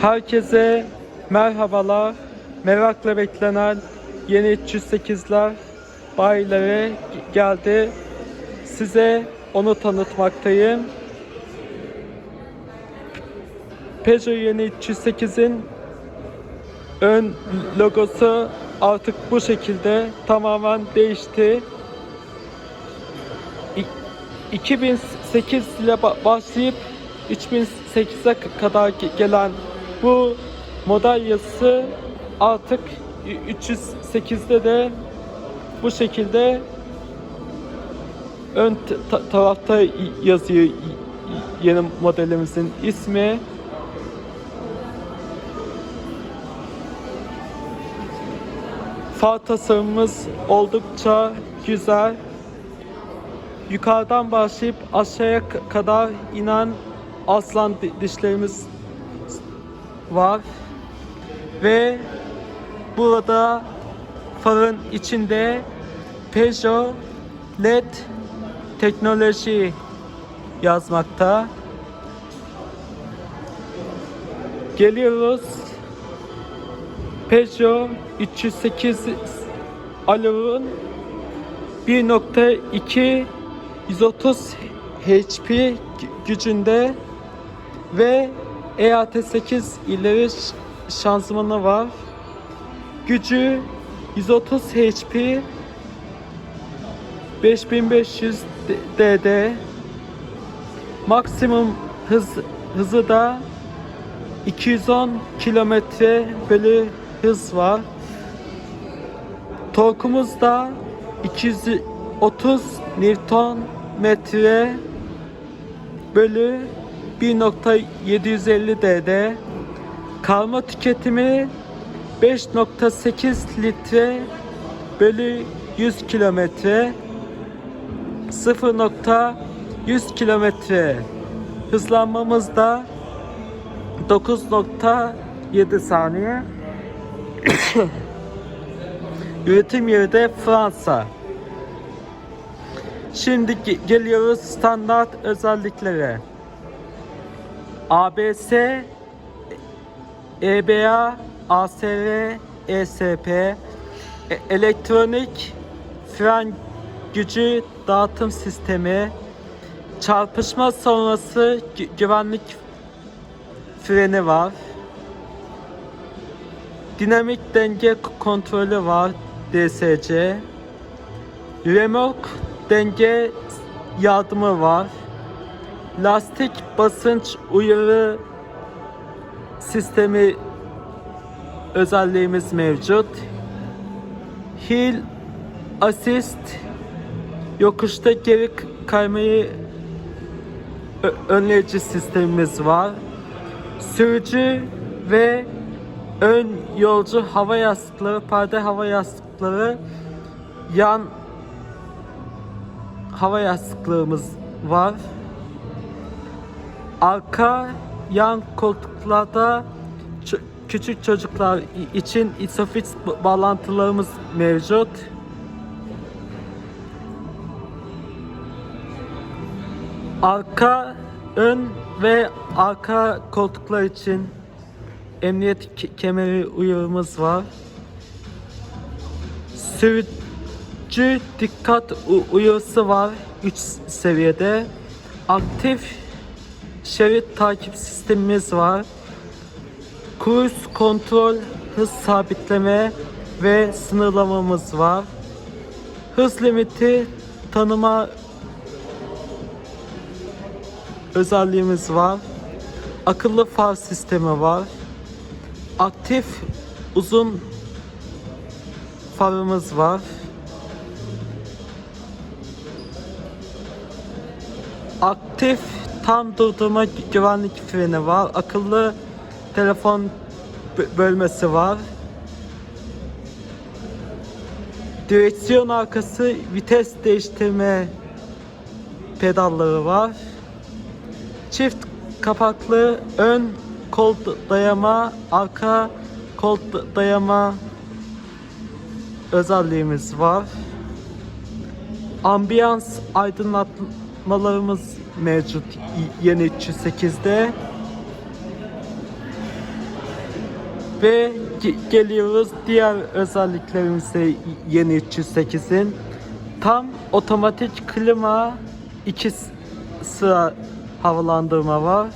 Herkese merhabalar. Merakla beklenen yeni 308'ler bayilere geldi. Size onu tanıtmaktayım. Peugeot yeni 308'in ön logosu artık bu şekilde tamamen değişti. İ- 2008 ile ba- başlayıp 3008'e k- kadar ge- gelen bu model yazısı artık ü- 308'de de bu şekilde ön tarafta yazıyor yeni modelimizin ismi. Far tasarımımız oldukça güzel. Yukarıdan başlayıp aşağıya kadar inen aslan di- dişlerimiz var. Ve burada farın içinde Peugeot LED teknoloji yazmakta. Geliyoruz Peugeot 308 Alev'in 1.2 130 HP gü- gücünde ve EAT8 ileri şanzımanı var. Gücü 130 HP 5500 D- DD maksimum hız hızı da 210 kilometre bölü hız var. Torkumuz da 230 Newton metre bölü 1.750 DD. Karma tüketimi 5.8 litre bölü 100 kilometre 0.100 kilometre hızlanmamız da 9.7 saniye. Üretim yeri de Fransa. Şimdi ge- geliyoruz standart özelliklere. ABS, EBA, ASR, ESP, e- elektronik fren gücü dağıtım sistemi, çarpışma sonrası gü- güvenlik freni var. Dinamik denge kontrolü var DSC. Remork denge yardımı var. Lastik basınç uyarı sistemi özelliğimiz mevcut. Hill assist yokuşta geri kaymayı önleyici sistemimiz var. Sürücü ve ön yolcu hava yastıkları, perde hava yastıkları, yan hava yastıklarımız var. Arka yan koltuklarda küçük çocuklar için isofix bağlantılarımız mevcut. Arka, ön ve arka koltuklar için emniyet ke- kemeri uyarımız var. Sürücü dikkat uyarısı var 3 seviyede. Aktif şerit takip sistemimiz var. Cruise kontrol, hız sabitleme ve sınırlamamız var. Hız limiti tanıma özelliğimiz var. Akıllı far sistemi var. Aktif uzun farımız var. Aktif tam durdurma güvenlik freni var. Akıllı telefon bö- bölmesi var. Direksiyon arkası vites değiştirme pedalları var. Çift kapaklı ön kol dayama, arka kol dayama özelliğimiz var. Ambiyans aydınlatmalarımız mevcut y- yeni 308'de. Ve ge- geliyoruz diğer özelliklerimize yeni 308'in. Tam otomatik klima, iki sıra havalandırma var.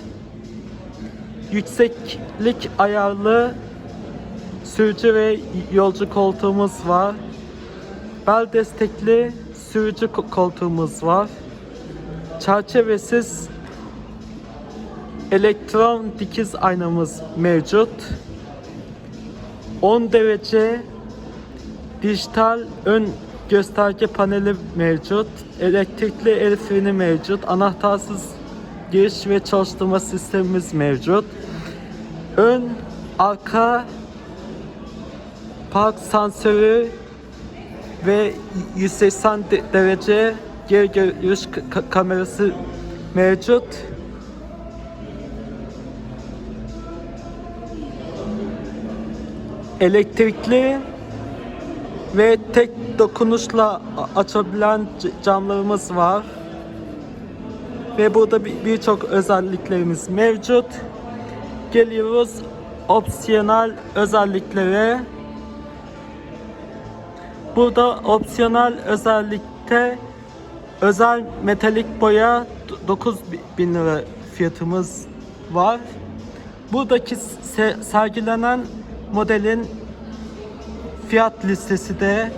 Yükseklik ayarlı sürücü ve yolcu koltuğumuz var. Bel destekli sürücü ko- koltuğumuz var. Çerçevesiz elektron dikiz aynamız mevcut. 10 derece dijital ön gösterge paneli mevcut. Elektrikli el freni mevcut. Anahtarsız giriş ve çalıştırma sistemimiz mevcut. Ön, arka park sensörü ve 180 de- derece geri görüş ka- kamerası mevcut. Elektrikli ve tek dokunuşla açabilen camlarımız var. Ve burada bir- birçok özelliklerimiz mevcut. Geliyoruz opsiyonel özelliklere. Burada opsiyonel özellikte özel metalik boya 9000 lira fiyatımız var. Buradaki se- sergilenen modelin fiyat listesi de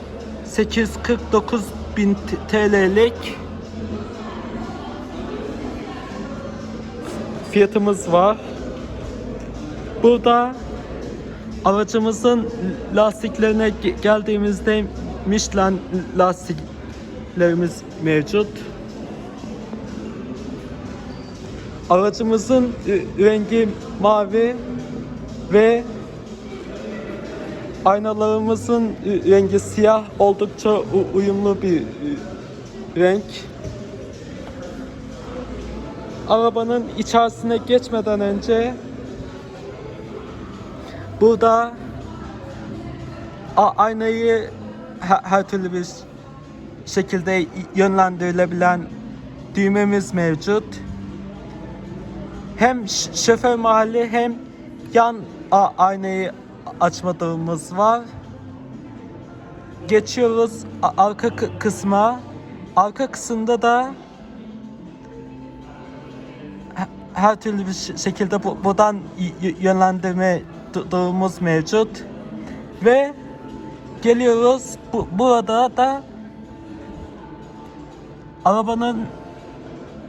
849 bin TL'lik fiyatımız var. Burada aracımızın lastiklerine ge- geldiğimizde Michelin lastiklerimiz mevcut. Aracımızın rengi mavi ve aynalarımızın rengi siyah oldukça uyumlu bir renk. Arabanın içerisine geçmeden önce burada aynayı he- her türlü bir şekilde yönlendirilebilen düğmemiz mevcut. Hem şoför mahalli hem yan aynayı açma durumumuz var. Geçiyoruz arka kı- kısma. Arka kısımda da he- her türlü bir şekilde bu- buradan yönlendirme du- durumumuz mevcut. Ve geliyoruz bu, burada da arabanın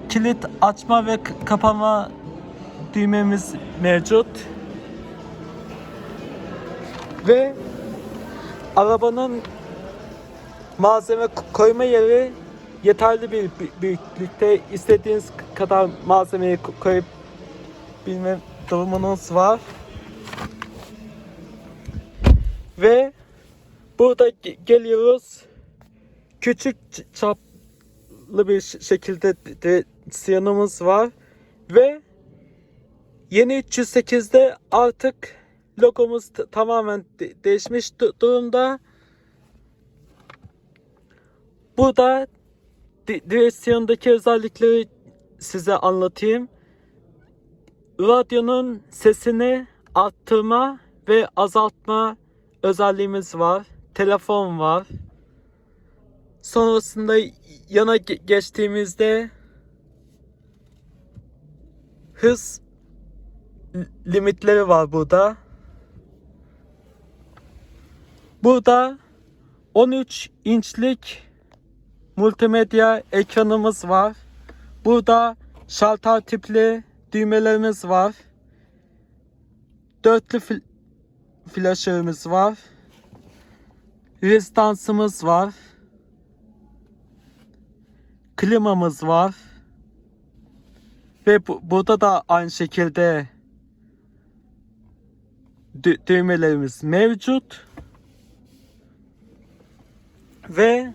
kilit açma ve kapama düğmemiz mevcut. Ve arabanın malzeme koyma yeri yeterli bir bü- büyüklükte istediğiniz kadar malzemeyi ko- koyup bilme durumunuz var. Ve burada ge- geliyoruz. Küçük ç- çaplı bir şekilde de- direksiyonumuz var. Ve yeni 308'de artık logomuz tamamen de- değişmiş du- durumda. Burada di- direksiyondaki özellikleri size anlatayım. Radyonun sesini arttırma ve azaltma özelliğimiz var. Telefon var. Sonrasında yana ge- geçtiğimizde hız li- limitleri var burada. Burada 13 inçlik multimedya ekranımız var. Burada şalter tipli düğmelerimiz var. Dörtlü fil flaşörümüz var. Rezistansımız var. Klimamız var. Ve bu, burada da aynı şekilde dü- düğmelerimiz mevcut. Ve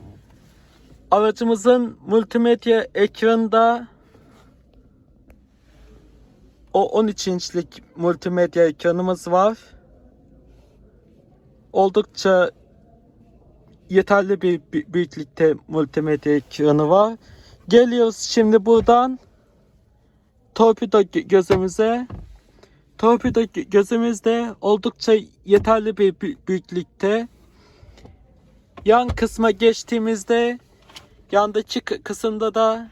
aracımızın multimedya ekranında o 13 inçlik multimedya ekranımız var. Oldukça yeterli bir bü- büyüklükte multimedya ekranı var. Geliyoruz şimdi buradan torpido gö- gözümüze. Torpido gö- gözümüzde oldukça yeterli bir bü- büyüklükte. Yan kısma geçtiğimizde yandaki kı- kısımda da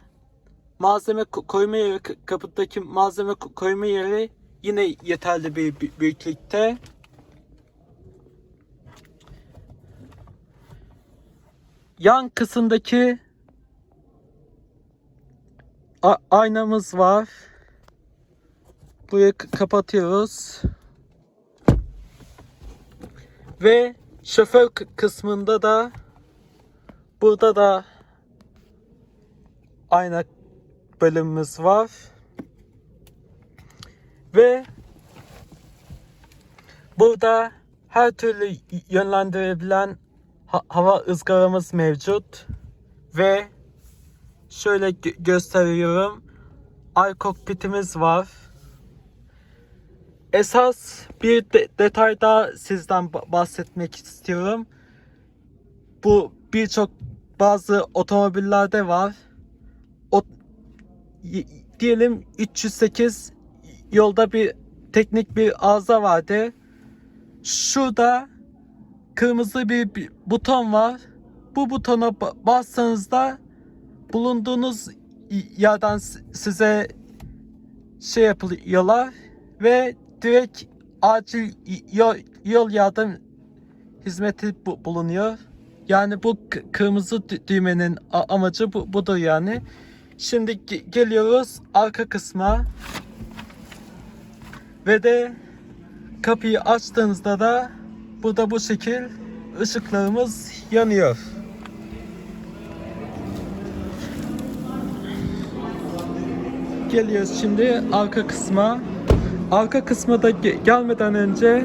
malzeme ko- koyma yeri, kapıdaki malzeme ko- koyma yeri yine yeterli bir bü- büyüklükte. Yan kısımdaki aynamız var. Burayı kapatıyoruz. Ve şoför kısmında da burada da ayna bölümümüz var. Ve burada her türlü yönlendirebilen ha- hava ızgaramız mevcut. Ve şöyle gö- gösteriyorum. Ay kokpitimiz var. Esas bir de- detay daha sizden ba- bahsetmek istiyorum. Bu birçok bazı otomobillerde var. O, diyelim 308 yolda bir teknik bir arıza vardı. Şurada kırmızı bir, buton var. Bu butona ba- bassanız da bulunduğunuz yerden size şey yapıyorlar ve direkt acil yol, yol yardım hizmeti bu- bulunuyor. Yani bu kırmızı dü- düğmenin amacı bu, budur yani. Şimdi ge- geliyoruz arka kısma. Ve de kapıyı açtığınızda da burada bu şekil ışıklarımız yanıyor. Geliyoruz şimdi arka kısma. Arka kısma da ge- gelmeden önce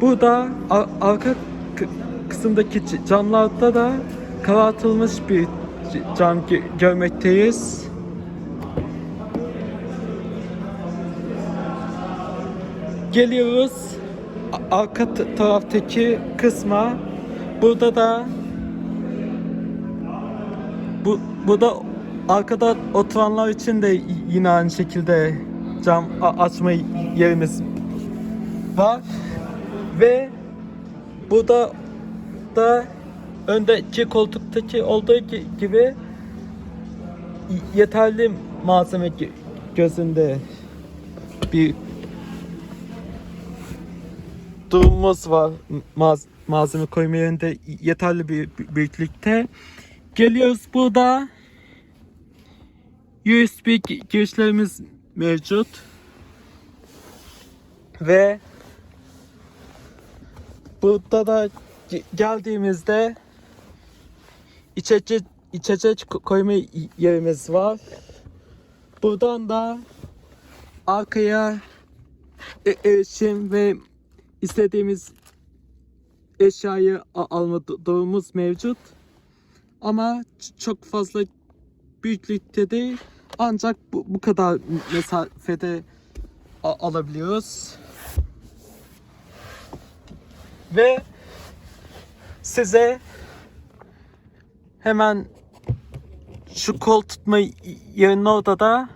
burada a- arka kı- kısımdaki camlarda da karartılmış bir cam gö- görmekteyiz. Geliyoruz arka taraftaki kısma. Burada da bu burada arkada oturanlar için de yine aynı şekilde cam açma yerimiz var ve burada da öndeki koltuktaki olduğu gi- gibi yeterli malzeme gö- gözünde bir durumumuz var Maz- malzeme koyma yerinde yeterli bir büyüklükte. Geliyoruz burada USB gi- girişlerimiz mevcut. Ve burada da ge- geldiğimizde içecek içecek ko- koyma yerimiz var. Buradan da arkaya e- erişim ve istediğimiz eşyayı a- alma du- durumumuz mevcut. Ama çok fazla büyüklükte değil. Ancak bu, bu kadar mesafede alabiliyoruz. Ve size hemen şu kol tutma yerinin orada da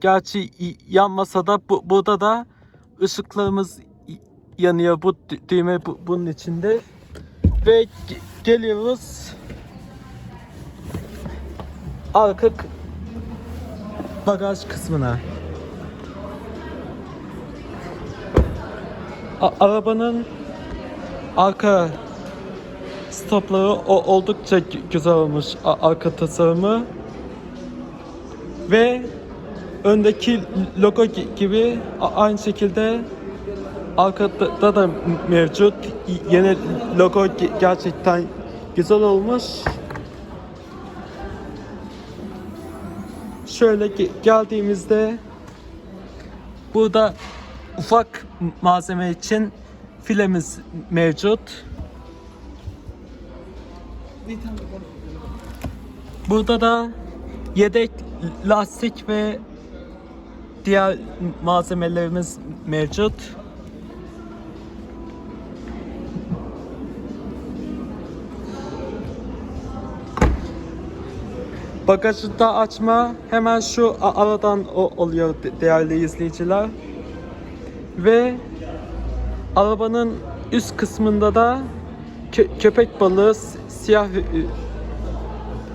gerçi y- yanmasa da bu, burada da ışıklarımız y- yanıyor bu dü- düğme bu, bunun içinde. Ve ge- geliyoruz. Arka bagaj kısmına. A- arabanın arka stopları oldukça gü- güzel olmuş. Arka tasarımı. Ve öndeki logo gi- gibi aynı şekilde arkada da mevcut yeni logo ge- gerçekten güzel olmuş. Şöyle ge- geldiğimizde burada ufak malzeme için filemiz mevcut. Burada da yedek lastik ve diğer malzemelerimiz mevcut. Bagajı da açma hemen şu aradan oluyor de- değerli izleyiciler. Ve arabanın üst kısmında da kö- köpek balığı siyah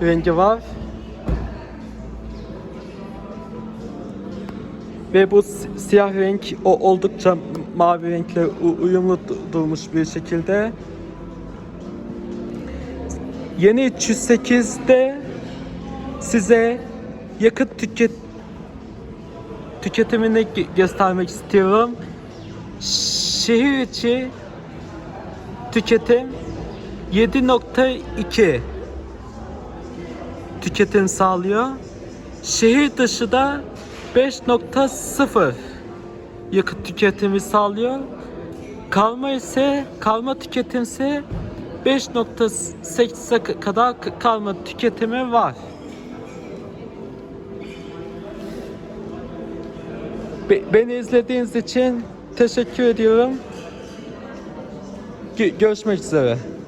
rengi var. Ve bu si- siyah renk o oldukça mavi renkle uyumlu du- durmuş bir şekilde. Yeni 308'de size yakıt tüket tüketimini gö- göstermek istiyorum. Şehir içi tüketim 7.2 tüketim sağlıyor. Şehir dışı da 5.0 yakıt tüketimi sağlıyor. Kalma ise kalma tüketim ise 5.8'e kadar kalma tüketimi var. Be- beni izlediğiniz için teşekkür ediyorum. Gö- görüşmek üzere.